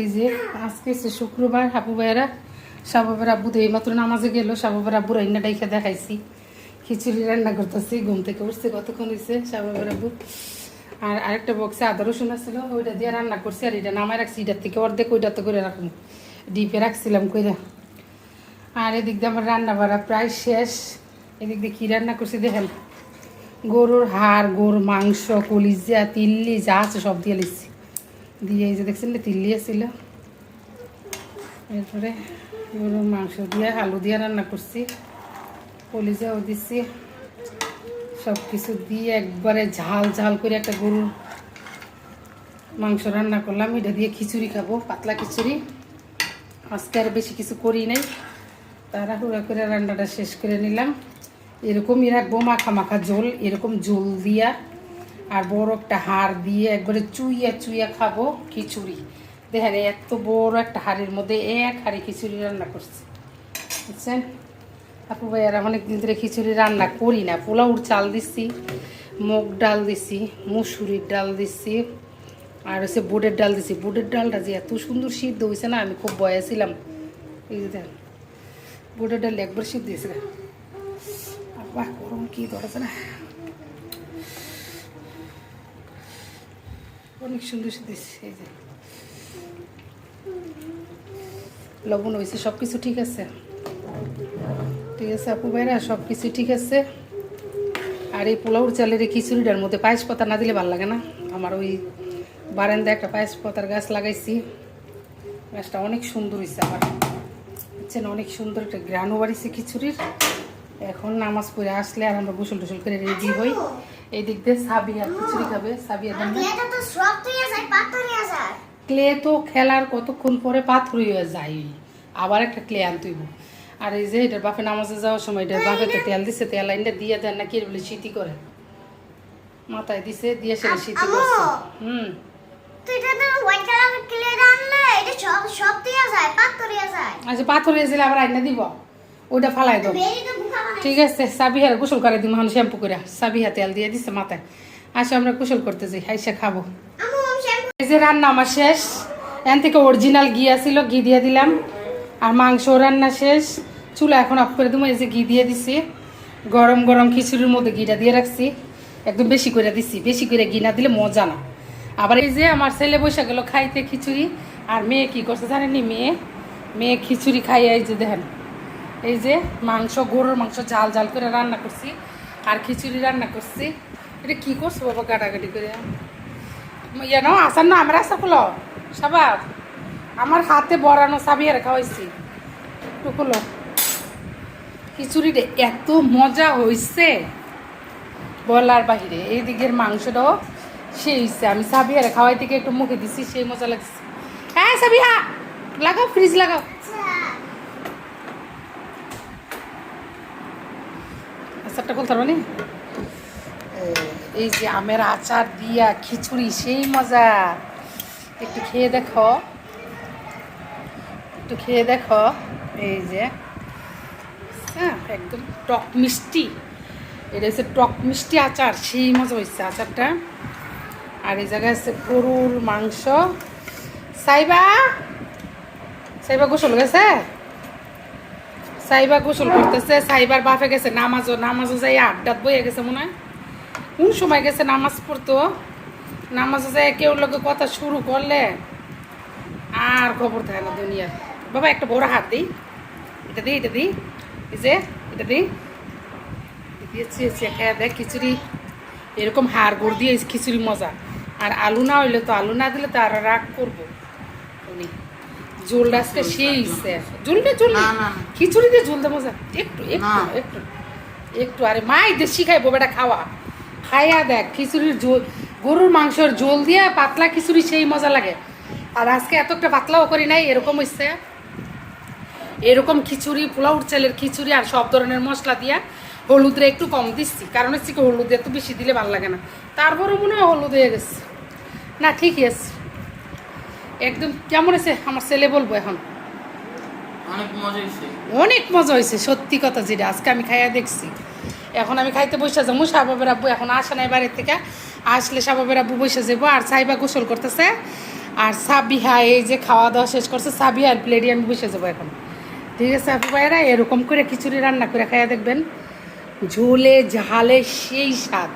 এই যে আজকে হচ্ছে শুক্রবার, হাবু ভাইয়েরা। সাবাবের আব্বু তো এইমাত্র নামাজে গেল সাবাবের আব্বুর রান্না ডাইখা দেখাইছি। খিচুড়ি রান্না করতেছি, ঘুম থেকে উঠছে কতক্ষণ হয়েছে সাবাবের আব্বু। আর আরেকটা বক্সে আদা রসুন আসছিল ওইটা দিয়ে রান্না করছি, আর এটা নামায় রাখছি, এটার থেকে অর্ধেক ওইটা তো করে রাখব ডিপে রাখছিলাম কইরা। আর এদিক দিয়ে আমার রান্না বাড়া প্রায় শেষ। এদিক দিয়ে কী রান্না করছি দেখেন? গরুর হাড়, গরুর মাংস, কলিজা, তিল্লি যা আছে সব দিয়ে লিখছি। দিয়ে এই যে দেখছেন তিল্লি আছিল এরপরে মাংস দিয়ে আলু দিয়ে রান্না করছি। কলিজাও দিচ্ছি সব কিছু দিয়ে একবারে ঝাল ঝাল করে একটা গরুর মাংস রান্না করলাম। এটা দিয়ে খিচুড়ি খাব, পাতলা খিচুড়ি। আজকে আর বেশি কিছু করি নাই। তাড়াহুড়া করে রান্নাটা শেষ করে নিলাম। এরকমই রাখব মাখা মাখা ঝোল, এরকম ঝোল দিয়া আর বড় একটা হাড় দিয়ে একবারে চুইয়া চুইয়া খাব খিচুড়ি। দেখেন, এত বড় একটা হাড়ির মধ্যে এক হাড়ি খিচুড়ি রান্না করছি। বুঝছেন? আপু ভাইয়ার অনেক দিন ধরে খিচুড়ি রান্না করি না। পোলাউর চাল দিচ্ছি মুগ ডাল দিছি, মুসুরির ডাল দিচ্ছি আর হচ্ছে বুটের ডাল দিছি। বুটের ডালটা যে এত সুন্দর সিদ্ধ হয়েছে না, আমি খুব বয়াছিলাম এই যে দেখেন, বুটের ডাল একবার সিদ্ধ হয়েছে বাহ গরম কি ধরেছে না? অনেক সুন্দর এই যে। লবণ হয়েছে সব কিছু ঠিক আছে। ঠিক আছে, আপু ভাইরা সব কিছু ঠিক আছে। আর এই পোলাউর চালের এই খিচুড়িটার মধ্যে পায়েস পাতা না দিলে ভালো লাগে না। আমার ওই বারান্দায় একটা পায়েস পাতার গাছ লাগাইছি। গাছটা অনেক সুন্দর হয়েছে আমার। বুঝছেন, অনেক সুন্দর একটা গ্রানও বাড়িছে খিচুড়ির। এখন নামাজ পড়ে আসলে আর আমরা গোসল টোসল করে রেডি হই। এই দিক দিয়ে সাবিয়া খিচুড়ি খাবে সাবিয়া ক্লে তো খেলার কতক্ষণ পরে পাথর হয়ে যায়। আবার একটা ক্লে আনতেইব। আর এই যে এটার বাপে নামাজে যাওয়ার সময় এটার বাপে তো তেল দিছে তেল আইনটা দিয়ে দেন না কি বলে শীতি করে। মাথায় দিছে দিয়ে সেটা শীতি করছে। হুম। আচ্ছা পাথর গেলে আবার আইনা দিব। ওইটা ফালাই বানাই ঠিক আছে সাবিহার গোসল করে দিব এখন শ্যাম্পু করে সাবিহা তেল দিয়ে দিছে মাথায়। আসে আমরা গোসল করতে যাই হাইসা খাব এই যে রান্না আমার শেষ। এখান থেকে অরিজিনাল ঘি আসছিল ঘি দিয়ে দিলাম। আর মাংস রান্না শেষ। চুলা এখন অফ করে দেবো এই যে ঘি দিয়ে দিছি। গরম গরম খিচুড়ির মধ্যে ঘিটা দিয়ে রাখছি। একদম বেশি করে দিছি বেশি করে ঘি না দিলে মজা না। আবার এই যে আমার ছেলে বসে গেল খাইতে খিচুড়ি। আর মেয়ে কি করছে জানেনি মেয়ে? মেয়ে খিচুড়ি খাইয়ে এই যে দেখেন এই যে মাংস, গরুর মাংস জাল জাল করে রান্না করছি আর খিচুড়ি রান্না করছি। এটা কি করছ বাবা কাটাকাটি করে? ইয়ে নাও, আসার না, আমার আসা খুলো। আমার হাতে বড়ানো সাবিয়ার খাওয়াইছি। একটু খুলো। খিচুড়িটা এত মজা হয়েছে বলার বাহিরে এই দিকের মাংসটাও সেই হয়েছে আমি সাবিয়ারে খাওয়াই থেকে একটু মুখে দিছি, সেই মজা লাগছে। হ্যাঁ সাবিহা লাগাও ফ্রিজ লাগাও। আচারটা বলতে পারব এই যে আমের আচার দিয়া খিচুড়ি, সেই মজা। একটু খেয়ে দেখো। একটু খেয়ে দেখো। এই যে হ্যাঁ একদম টক মিষ্টি। এটা হচ্ছে টক মিষ্টি আচার, সেই মজা হয়েছে আচারটা। আর এই জায়গায় আছে গরুর মাংস। সাইবা! সাইবা গোসল গেছে সাইবা গোসল করতেছে, সাইবার বাপে গেছে নামাজও নামাজও যাই আড্ডাত বইয়ে গেছে মনে হয়। কোন সময় গেছে নামাজ পড়তো? নামাজে যায় কেউ লোকে কথা শুরু করলে আর খবর থাকে না দুনিয়ার। বাবা, একটা বড় হাত দিই। এটা দিই এটা দিই। এই যে, এটা দিই। দিয়েছি খেয়ে দেখ খিচুড়ি। এরকম হাড় গোড় দিয়ে খিচুড়ি মজা। আর আলু না হইলে তো আলু না দিলে তো আর রাগ করব। উনি ঝোলটা আজকে সেই ঝোলটা ঝোল মজা। একটু একটু একটু একটু। আরে বেটা খাওয়া। খাইয়া দেখ খিচুড়ির ঝোল গরুর মাংসের ঝোল দিয়ে পাতলা খিচুড়ি সেই মজা লাগে। আর আজকে এত একটা পাতলাও করি নাই এরকম হচ্ছে এরকম খিচুড়ি পোলাউর চালের খিচুড়ি আর সব ধরনের মশলা দিয়া হলুদরে একটু কম দিচ্ছি। কারণ হচ্ছে কি হলুদ এত বেশি দিলে ভালো লাগে না। তারপরে মনে হয় হলুদ হয়ে গেছে। না ঠিকই আছে। একদম কেমন আছে আমার ছেলে বলব এখন। অনেক মজা হয়েছে। অনেক মজা হয়েছে সত্যি কথা যেটা। আজকে আমি খাইয়া দেখছি। এখন আমি খাইতে বসে যাব সাবাবের আব্বু এখন আসে নাই বাড়ির থেকে। আসলে সাবাবের আব্বু বসে যাব আর সাইবা গোসল করতেছে। আর সাবিহা এই যে খাওয়া দাওয়া শেষ করছে সাবিহার প্লেটে আমি বসে যাব এখন। ঠিক আছে আপু ভাইরা এরকম করে খিচুড়ি রান্না করে খাইয়া দেখবেন। ঝোলে ঝালে সেই স্বাদ।